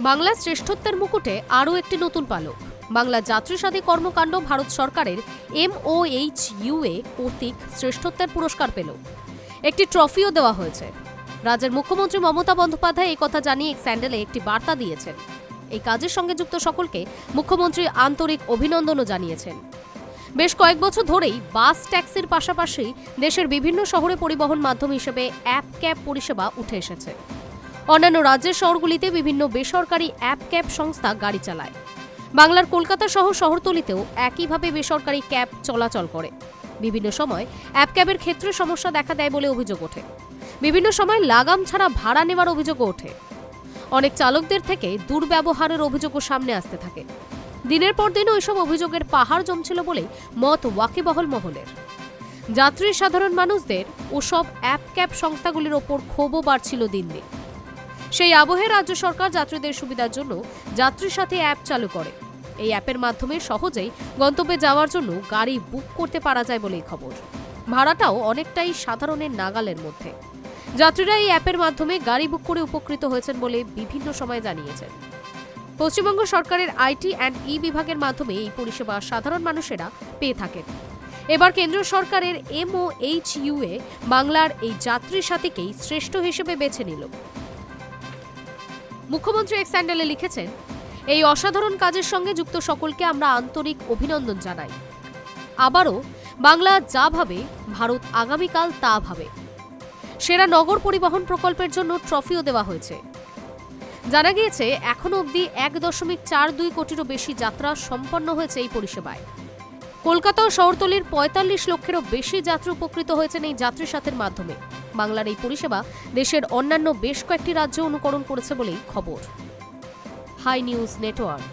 বাংলার শ্রেষ্ঠত্বের মুকুটে আরও একটি নতুন পালক। বাংলা যাত্রীসাথী কর্মকাণ্ড ভারত সরকারের এমওএইচ ইউএ কর্তৃক শ্রেষ্ঠত্বের পুরস্কার পেল। একটি ট্রফিও দেওয়া হয়েছে। রাজ্যের মুখ্যমন্ত্রী মমতা বন্দ্যোপাধ্যায় এই কথা জানিয়ে এক স্যান্ডেলে একটি বার্তা দিয়েছেন। এই কাজের সঙ্গে যুক্ত সকলকে মুখ্যমন্ত্রী আন্তরিক অভিনন্দনও জানিয়েছেন। বেশ কয়েক বছর ধরেই বাস ট্যাক্সির পাশাপাশি দেশের বিভিন্ন শহরে পরিবহন মাধ্যম হিসেবে অ্যাপ ক্যাব পরিষেবা উঠে এসেছে। অন্যান্য রাজ্যের শহরগুলিতে বিভিন্ন বেসরকারি অ্যাপ ক্যাব সংস্থা গাড়ি চালায়। বাংলার কলকাতা সহ শহরতলিতেও একইভাবে বেসরকারি ক্যাব চলাচল করে। বিভিন্ন সময় অ্যাপ ক্যাবের ক্ষেত্রে সমস্যা দেখা দেয় বলে অভিযোগ ওঠে। বিভিন্ন সময় লাগাম ছাড়া ভাড়া নেওয়ার অভিযোগও ওঠে। অনেক চালকদের থেকে দুর্ব্যবহারের অভিযোগও সামনে আসতে থাকে। দিনের পর দিন ওইসব অভিযোগের পাহাড় জমছিল বলে মত ওয়াকিবহল মহলের। যাত্রী, সাধারণ মানুষদের ওসব অ্যাপ ক্যাব সংস্থাগুলির ওপর ক্ষোভও বাড়ছিল দিন দিন। সেই আবহে রাজ্য সরকার যাত্রীদের সুবিধার জন্য যাত্রীর সাথে অ্যাপ চালু করে। এই অ্যাপের মাধ্যমে সহজেই গন্তব্যে যাওয়ার জন্য গাড়ি বুক করতে পারা যায় বলেই খবর। ভাড়াটাও অনেকটাই সাধারণের নাগালের মধ্যে। যাত্রীরা এই অ্যাপের মাধ্যমে গাড়ি বুক করে উপকৃত হয়েছেন বলে বিভিন্ন সময় জানিয়েছেন। পশ্চিমবঙ্গ সরকারের আইটি অ্যান্ড ই বিভাগের মাধ্যমে এই পরিষেবা সাধারণ মানুষেরা পেয়ে থাকেন। এবার কেন্দ্র সরকারের এমওএইচইউ এ বাংলার এই যাত্রী সাথীকেই শ্রেষ্ঠ হিসেবে বেছে নিল। মুখ্যমন্ত্রী এক স্যান্ডেলে লিখেছেন, এই অসাধারণ কাজের সঙ্গে যুক্ত সকলকে আমরা আন্তরিক অভিনন্দন জানাই। আবারও বাংলা যা ভাবে, ভারত আগামীকাল তা ভাবে। সেরা নগর পরিবহন প্রকল্পের জন্য ট্রফিও দেওয়া হয়েছে। জানা গিয়েছে, এখনও অবধি এক দশমিক চার দুই কোটিরও বেশি যাত্রা সম্পন্ন হয়েছে এই পরিষেবায়। কলকাতা ও শহরতলির পঁয়তাল্লিশ লক্ষেরও বেশি যাত্রী উপকৃত হয়েছেন এই যাত্রী সাথের মাধ্যমে। বাংলার এই পরিষেবা দেশের অন্যান্য বেশ কয়েকটি রাজ্য অনুকরণ করেছে বলেই খবর। High news network.